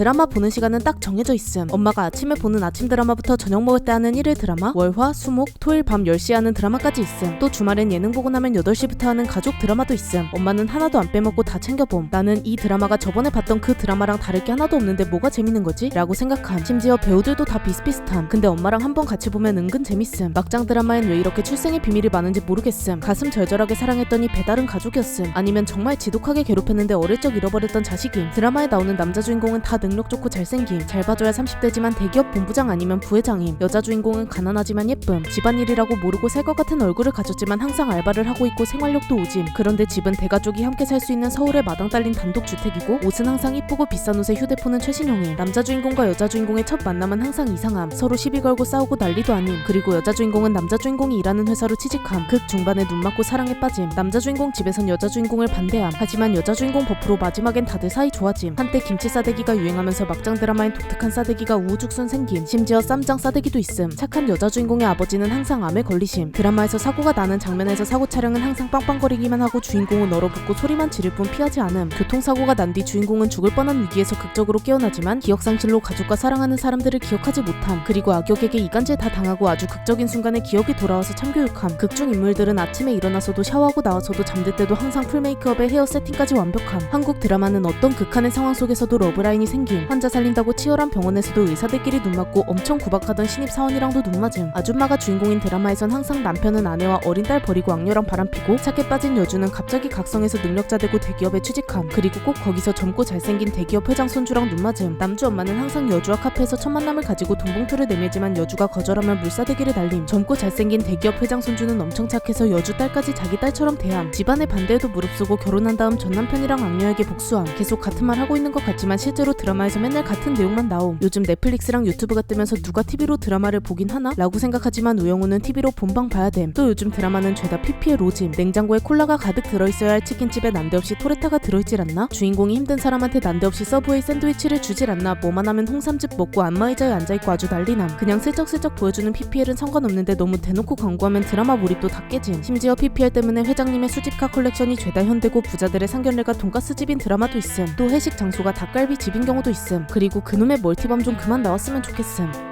드라마 보는 시간은 딱 정해져 있음. 엄마가 아침에 보는 아침 드라마부터 저녁 먹을 때 하는 일일 드라마, 월화, 수목, 토일 밤 10시에 하는 드라마까지 있음. 또 주말엔 예능 보고 나면 8시부터 하는 가족 드라마도 있음. 엄마는 하나도 안 빼먹고 다 챙겨봄. 나는 이 드라마가 저번에 봤던 그 드라마랑 다를 게 하나도 없는데 뭐가 재밌는 거지? 라고 생각함. 심지어 배우들도 다 비슷비슷함. 근데 엄마랑 한 번 같이 보면 은근 재밌음. 막장 드라마엔 왜 이렇게 출생의 비밀이 많은지 모르겠음. 가슴 절절하게 사랑했더니 배다른 가족이었음. 아니면 정말 지독하게 괴롭혔는데 어릴 적 잃어버렸던 자식임. 드라마에 나오는 남자 주인공은 다능 력 좋고 잘생김. 잘 봐줘야 30대지만 대기업 본부장 아니면 부회장임. 여자 주인공은 가난하지만 예쁨. 집안일이라고 모르고 살것 같은 얼굴을 가졌지만 항상 알바를 하고 있고 생활력도 오짐. 그런데 집은 대가족이 함께 살 수 있는 서울의 마당 딸린 단독 주택이고 옷은 항상 이쁘고 비싼 옷에 휴대폰은 최신형임. 남자 주인공과 여자 주인공의 첫 만남은 항상 이상함. 서로 시비 걸고 싸우고 난리도 아님. 그리고 여자 주인공은 남자 주인공이 일하는 회사로 취직함. 극 중반에 눈 맞고 사랑에 빠짐. 남자 주인공 집에선 여자 주인공을 반대함. 하지만 여자 주인공 버프로 마지막엔 다들 사이 좋아짐. 한때 김치 싸대기가 유행 하면서 막장 드라마엔 독특한 싸대기가 우후죽순 생김. 심지어 쌈장 싸대기도 있음. 착한 여자 주인공의 아버지는 항상 암에 걸리심. 드라마에서 사고가 나는 장면에서 사고 차량은 항상 빵빵거리기만 하고 주인공은 얼어붙고 소리만 지를 뿐 피하지 않음. 교통사고가 난 뒤 주인공은 죽을 뻔한 위기에서 극적으로 깨어나지만 기억상실로 가족과 사랑하는 사람들을 기억하지 못함. 그리고 악역에게 이간질 다 당하고 아주 극적인 순간에 기억이 돌아와서 참교육함. 극중 인물들은 아침에 일어나서도 샤워하고 나와서도 잠들 때도 항상 풀 메이크업에 헤어 세팅까지 완벽함. 한국 드라마는 어떤 극한의 상황 속에서도 러브라인이 생 김. 환자 살린다고 치열한 병원에서도 의사들끼리 눈 맞고 엄청 구박하던 신입 사원이랑도 눈 맞음. 아줌마가 주인공인 드라마에선 항상 남편은 아내와 어린 딸 버리고 악녀랑 바람피고 착해 빠진 여주는 갑자기 각성해서 능력자 되고 대기업에 취직함. 그리고 꼭 거기서 젊고 잘생긴 대기업 회장 손주랑 눈 맞음. 남주 엄마는 항상 여주와 카페에서 첫 만남을 가지고 돈봉투를 내밀지만 여주가 거절하면 물사대기를 날림. 젊고 잘생긴 대기업 회장 손주는 엄청 착해서 여주 딸까지 자기 딸처럼 대함. 집안의 반대에도 무릅쓰고 결혼한 다음 전 남편이랑 악녀에게 복수함. 계속 같은 말 하고 있는 것 같지만 실제로 드라 마에서 맨날 같은 내용만 나옴. 요즘 넷플릭스랑 유튜브가 뜨면서 누가 TV로 드라마를 보긴 하나? 라고 생각하지만 우영우는 TV로 본방 봐야 됨. 또 요즘 드라마는 죄다 PPL 로짐. 냉장고에 콜라가 가득 들어있어야 할 치킨집에 난데없이 토레타가 들어있질 않나? 주인공이 힘든 사람한테 난데없이 서브웨이 샌드위치를 주질 않나? 뭐만 하면 홍삼즙 먹고 안마의자에 앉아있고 아주 난리남. 그냥 슬쩍슬쩍 보여주는 PPL은 상관없는데 너무 대놓고 광고하면 드라마 몰입도 다 깨짐. 심지어 PPL 때문에 회장님의 수집카 컬렉션이 죄다 현대고 부자들의 상견례가 돈가스 집인 드라마도 있음. 또 회식 장소가 닭갈비 집인 경우 도 있음. 그리고 그놈의 멀티밤 좀 그만 나왔으면 좋겠음.